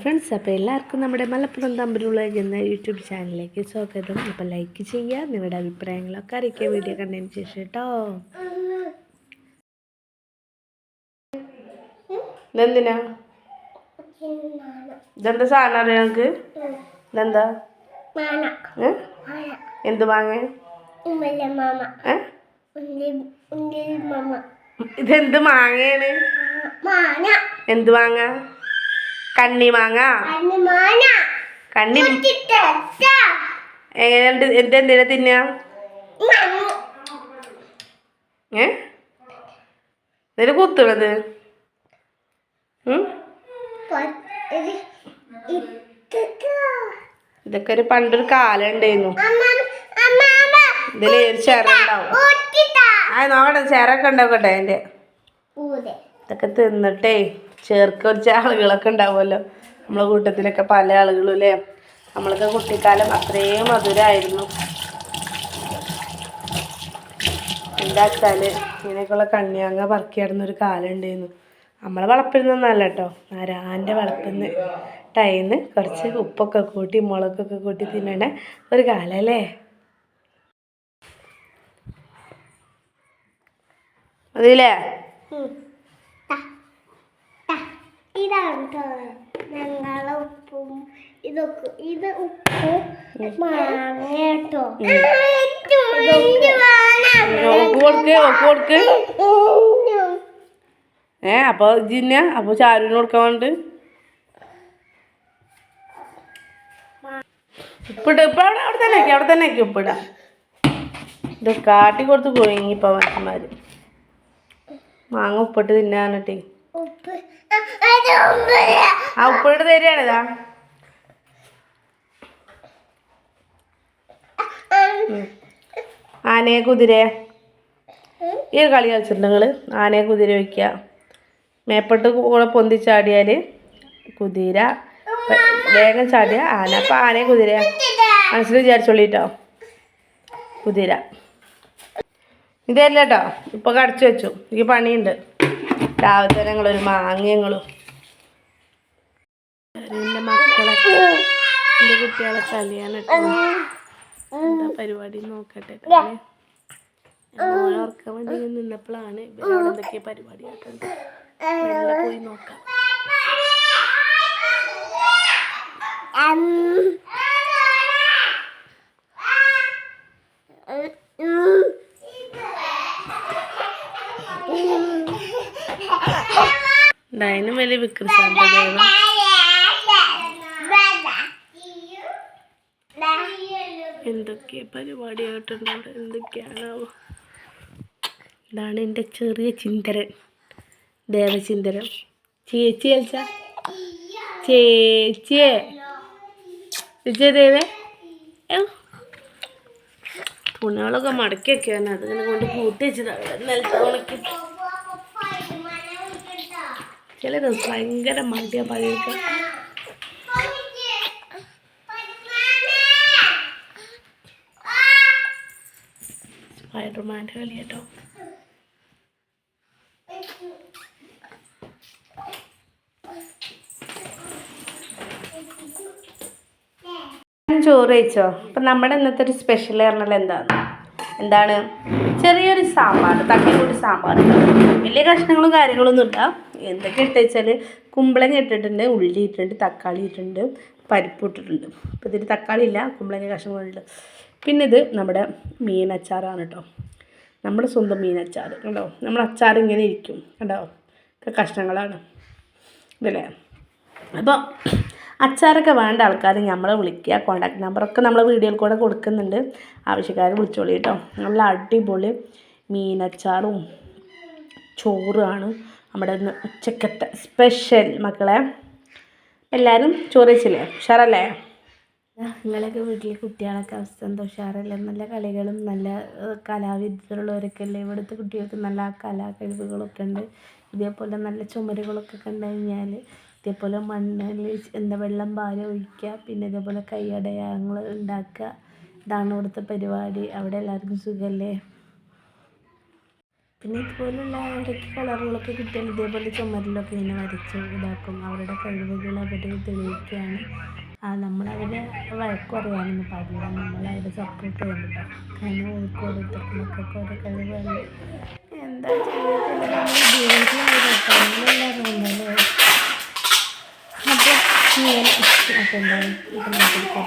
Friends അപ്പോൾ എല്ലാവർക്കും നമ്മുടെ മലപ്പുറം തമ്പിലുള്ള എന്ന യൂട്യൂബ് ചാനലിലേക്ക് സ്വാഗതം. അപ്പോൾ ലൈക്ക് ചെയ്യുക നിങ്ങളുടെ അഭിപ്രായങ്ങളൊക്കെ അറിയിക്കുക. വീഡിയോ കണ്ടതിന് ശേഷം കേട്ടോ. ഇതെന്തിനാ? ഇതെന്താ സാധനം അറിയാം നമുക്ക് ഇതെന്താ? എന്ത് വാങ്ങ മാമ ഇതെന്ത് മാങ്ങയാണ്? മാന എന്ത് മാങ്ങ? കണ്ണി മാങ്ങ. അന്ന് കണ്ണി എങ്ങനെയുണ്ട് എന്തെന്തിനാ തിന്നാ? ഏ? കുത്തണത് ഉം? ഇതൊക്കെ ഒരു പണ്ടൊരു കാലം ഉണ്ടായിരുന്നു. ഇതിൽ ഒരു ചെറ ഉണ്ടാവും. ആ നോക്കട്ടെ ചെറൊക്കെ ഉണ്ടാക്കട്ടെ അതിന്റെ ഇതൊക്കെ തിന്നിട്ടേ. ചേർക്ക് കുറച്ച് ആളുകളൊക്കെ ഉണ്ടാവുമല്ലോ. നമ്മളെ കൂട്ടത്തിലൊക്കെ പല ആളുകളും അല്ലേ? നമ്മളൊക്കെ കുട്ടിക്കാലം അത്രയും മധുരമായിരുന്നു എന്താ വെച്ചാൽ ഇങ്ങനെയൊക്കെയുള്ള പറക്കി ഒരു കാലം ഉണ്ടായിരുന്നു. നമ്മളെ വളപ്പിൽ നിന്നല്ല കേട്ടോ. ആരാന്റെ വളപ്പിൽ നിന്ന് ടൈന്ന് കുറച്ച് ഉപ്പൊക്കെ കൂട്ടി മുളകൊക്കെ കൂട്ടി തിന്നണ ഒരു കാലല്ലേ അതില്ലേ ഇതാണ് ഉപ്പും. ഇതൊക്കെ ഇത് ഉപ്പ് ഏ അപ്പൊ ജിന്ന അപ്പൊ ചാരുവിന് കൊടുക്കാൻ വേണ്ടി ഉപ്പിട്ട് ഇപ്പൊ അവിടെ അവിടെ തന്നെ ആക്കി അവിടെ തന്നെ ആക്കി ഉപ്പിടാം ഇത് കാട്ടി കൊടുത്ത് പോയി ഇപ്പൊ മനുഷ്യന്മാര്. മാങ്ങ ഉപ്പിട്ട് തിന്നാന്നിട്ടേ. ആ ഉപ്പിട്ട് തരികയാണ് ഇതാ. ആനയെ കുതിര. ഈ ഒരു കളി കളിച്ചിട്ടുണ്ട് നിങ്ങൾ ആനയെ കുതിര വയ്ക്കുക മേപ്പട്ട് കൂടെ പൊന്തിച്ചാടിയാൽ കുതിര. വേഗം ചാടിയ ആന. അപ്പം ആനയെ കുതിര. മനസ്സിൽ വിചാരിച്ചോളിട്ടോ കുതിര. ഇതല്ല കേട്ടോ ഇപ്പോൾ കടച്ചു വെച്ചു. എനിക്ക് പണിയുണ്ട്. രാവിലെ തന്നെ ഞങ്ങളൊരു മാങ്ങങ്ങളും. എന്റെ മക്കളൊക്കെ എന്റെ കുട്ടികളെ കളിയാണ് എന്താ പരിപാടി നോക്കട്ടെ ഓർക്കാൻ വേണ്ടി നിന്നപ്പോഴാണ് ഇവരവിടെ എന്തൊക്കെ പരിപാടി പോയി നോക്കാം. എന്തായാലും വലിയ വിക്രസാന്ത എന്തൊക്കെയാ എന്തൊക്കെ പരിപാടിയായിട്ടുണ്ട് അവിടെ? എന്തൊക്കെയാണാവോ? ഇതാണ് എന്റെ ചെറിയ ചിന്തരൻ. ദേവചിന്തരൻ. ചേച്ചി അൽച്ച ചേച്ചിയെ ചേച്ചിയെ ദേവേ ഏ? തുണികളൊക്കെ മടക്കി വെക്കാനാണ് അതിങ്ങനെ കൊണ്ട് കൂട്ടി വെച്ചതാണ് നിലത്ത് ചില ദിവസം ഭയങ്കര മടിയാ പണിയൊക്കെ സ്പൈഡർമാന്റെ കളി കേട്ടോ ചോറ് കഴിച്ചോ? അപ്പം നമ്മുടെ ഇന്നത്തെ ഒരു സ്പെഷ്യൽ പറഞ്ഞാൽ എന്താണ് എന്താണ്? ചെറിയൊരു സാമ്പാർ തട്ടിക്കൂട്ടി സാമ്പാർ. വലിയ കഷ്ണങ്ങളും കാര്യങ്ങളൊന്നും ഇല്ല. എന്തൊക്കെ ഇട്ട് വെച്ചാൽ കുമ്പളങ്ങ ഇട്ടിട്ടുണ്ട് ഉള്ളി ഇട്ടിട്ടുണ്ട് തക്കാളി ഇട്ടിട്ടുണ്ട് പരിപ്പ് ഇട്ടിട്ടുണ്ട്. അപ്പോൾ ഇതിൽ തക്കാളി ഇല്ല കുമ്പളങ്ങ കഷ്ണങ്ങളുണ്ട് പിന്നെ ഇത് നമ്മുടെ മീൻ അച്ചാറാണ് കേട്ടോ നമ്മുടെ സ്വന്തം മീൻ അച്ചാർ കണ്ടോ? നമ്മുടെ അച്ചാർ ഇങ്ങനെ ഇരിക്കും കണ്ടോ? ഒക്കെ കഷ്ണങ്ങളാണ്. ഇതല്ലേ? അപ്പോൾ അച്ചാറൊക്കെ വേണ്ട ആൾക്കാർ നമ്മളെ വിളിക്കുക കോൺടാക്ട് നമ്പറൊക്കെ നമ്മൾ വീഡിയോയിൽ കൂടെ കൊടുക്കുന്നുണ്ട്. ആവശ്യക്കാർ വിളിച്ചോളി കേട്ടോ നല്ല അടിപൊളി മീനച്ചാറും ചോറുമാണ് നമ്മുടെ ഇന്ന് ഉച്ചക്കത്തെ സ്പെഷ്യൽ മക്കളെ. എല്ലാവരും ചോറ് ഉഷാറല്ലേ? നിങ്ങളൊക്കെ വീട്ടിലെ കുട്ടികളൊക്കെ അവസ്ഥ എന്താ ഉഷാറല്ലേ? നല്ല കളികളും നല്ല ഏഹ്, കലാവിദ്യരുള്ളവരൊക്കെ അല്ലേ ഇവിടുത്തെ കുട്ടികൾക്ക് നല്ല കലാ കഴിവുകളൊക്കെ ഉണ്ട്. ഇതേപോലെ നല്ല ചുമരുകളൊക്കെ കണ്ടു കഴിഞ്ഞാൽ ഇതേപോലെ മണ്ണിൽ എന്താ വെള്ളം പാര ഒഴിക്കുക പിന്നെ ഇതേപോലെ കൈയടയാങ്ങൾ ഉണ്ടാക്കുക. ഇതാണ് ഇവിടുത്തെ പരിപാടി. അവിടെ എല്ലാവർക്കും സുഖമല്ലേ? പിന്നെ ഇതുപോലുള്ള ഇടയ്ക്ക് കളറുകളൊക്കെ കിട്ടിയാൽ ഇതേപോലെ ചുമരിലൊക്കെ ഇങ്ങനെ വരച്ച് ഇതാക്കും. അവരുടെ കഴിവുകൾ അവർ തെളിയിക്കുകയാണ്. ആ നമ്മളവരെ വഴക്ക് പറയാനൊന്നും പാടില്ല. നമ്മളവരെ സപ്പോർട്ട് ചെയ്യണം കേട്ടോ കാരണം ഓർക്ക് ഓരോരുത്തർക്ക് ഓരോ കഴിവുകൾ എന്താ ചെയ്യുന്നത് അപ്പോൾ അപ്പോൾ എന്തായാലും ഇപ്പം നമുക്കൊരു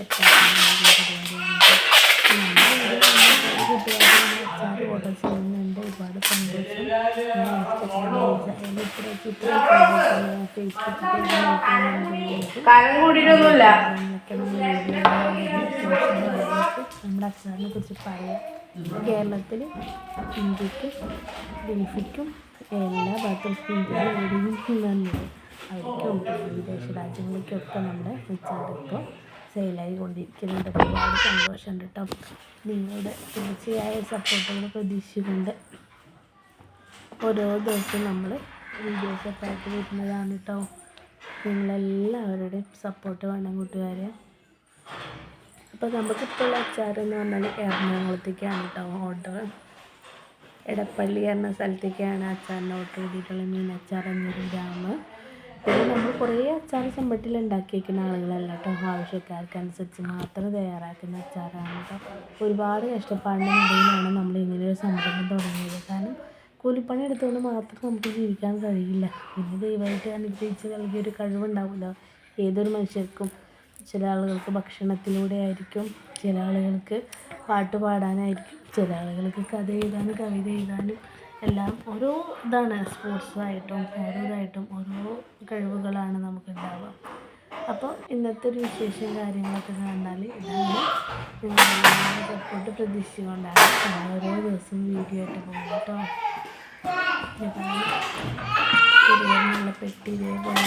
സെറ്റാക്കി ഓർഡർ ചെയ്യുന്നുണ്ട് നമ്മുടെ അച്ചാറിനെ കുറിച്ച് പറയാം കേരളത്തിൽ ഇന്ത്യയ്ക്ക് ഗൾഫിക്കും എല്ലാ ഭാഗത്തും ഇന്ത്യയിലും അവർക്കും വിദേശ രാജ്യങ്ങളിലേക്കൊക്കെ നമ്മുടെ അച്ചാർ ഇപ്പോൾ സെയിലായി കൊണ്ടിരിക്കുന്നുണ്ട്. ഒരുപാട് സന്തോഷമുണ്ട് കേട്ടോ. നിങ്ങളുടെ തീർച്ചയായ സപ്പോർട്ടുകൾ പ്രതീക്ഷിച്ചുകൊണ്ട് ഓരോ ദിവസവും നമ്മൾ വീഡിയോസൊക്കെ ആയിട്ട് വരുന്നതാണ് കേട്ടോ. നിങ്ങളെല്ലാവരുടെയും സപ്പോർട്ട് വേണം കൂട്ടുകാരെ. അപ്പോൾ നമുക്കിപ്പോൾ അച്ചാർ എന്ന് പറഞ്ഞാൽ എറണാകുളത്തേക്കാണ് കേട്ടോ ഓർഡർ എടപ്പള്ളി എന്ന സ്ഥലത്തേക്കാണ് അച്ചാറിന്റെ ഓർഡർ ചെയ്തിട്ടുള്ള മീനച്ചാർ എന്നൊരു ഗ്രാമം. പിന്നെ കുറേ അച്ചാർ ചെമ്പട്ടിയിൽ ഉണ്ടാക്കി വയ്ക്കുന്ന ആളുകളല്ല കേട്ടോ. ആവശ്യക്കാർക്കനുസരിച്ച് മാത്രം തയ്യാറാക്കുന്ന അച്ചാറാണ് കേട്ടോ. ഒരുപാട് കഷ്ടപ്പാടിനിടയിലാണ് നമ്മൾ ഇങ്ങനെ ഒരു സംരംഭം തുടങ്ങിയത്. കാരണം കൂലിപ്പണി എടുത്തുകൊണ്ട് മാത്രം നമുക്ക് ജീവിക്കാൻ കഴിയില്ല. പിന്നെ ദൈവമായിട്ട് അനുഗ്രഹിച്ച് നൽകിയൊരു കഴിവുണ്ടാവില്ല ഏതൊരു മനുഷ്യർക്കും ചില ആളുകൾക്ക് ഭക്ഷണത്തിലൂടെ ആയിരിക്കും ചില ആളുകൾക്ക് പാട്ട് പാടാനായിരിക്കും ചില ആളുകൾക്ക് കഥ എഴുതാനും കവിത എഴുതാനും എല്ലാം ഓരോ ഇതാണ് സ്പോർട്സായിട്ടും ഓരോ ഇതായിട്ടും ഓരോ കഴിവുകളാണ് നമുക്ക് ഉണ്ടാവുക അപ്പോൾ ഇന്നത്തെ ഒരു വിശേഷം കാര്യങ്ങളൊക്കെ കണ്ടാൽ ഇതാണ്. നിങ്ങളെല്ലാവരും സപ്പോർട്ട് പ്രതീക്ഷിച്ചുകൊണ്ടാണ് ഓരോ ദിവസവും വീഡിയോ ആയിട്ട് പോകുന്നത് കേട്ടോ. ഇതാണ് പെട്ടി ഇതേപോലെ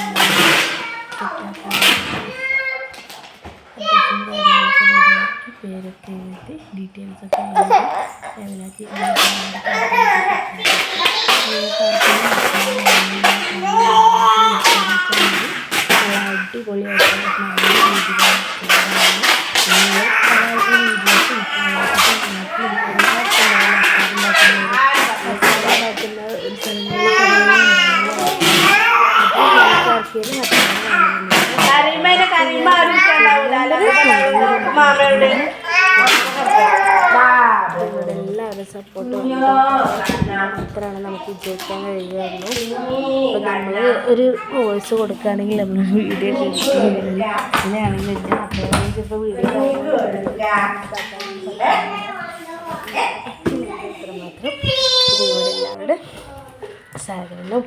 റെഡിയാക്കി പേരൊക്കെ എഴുതി ഡീറ്റെയിൽസ് ഒക്കെ എഴുതി ലെവലാക്കി അടിപൊളിയായിട്ട് രീതിയിലാണ് കരയുമ്പോ കരയുമ്പോ ആരും മാമയോട് നിങ്ങളുടെ എല്ലാവരും സപ്പോർട്ട് മാത്രമാണ് നമുക്ക് വിജയിക്കാൻ കഴിയുകയുള്ളൂ. അപ്പം നമ്മൾ ഒരു വോയിസ് കൊടുക്കുകയാണെങ്കിൽ നമ്മൾ വീഡിയോ അങ്ങനെയാണെങ്കിൽ വീഡിയോ മാത്രം നിങ്ങളുടെ എല്ലാവരുടെ സഹകരണവും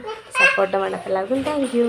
എല്ലാവർക്കും താങ്ക് യു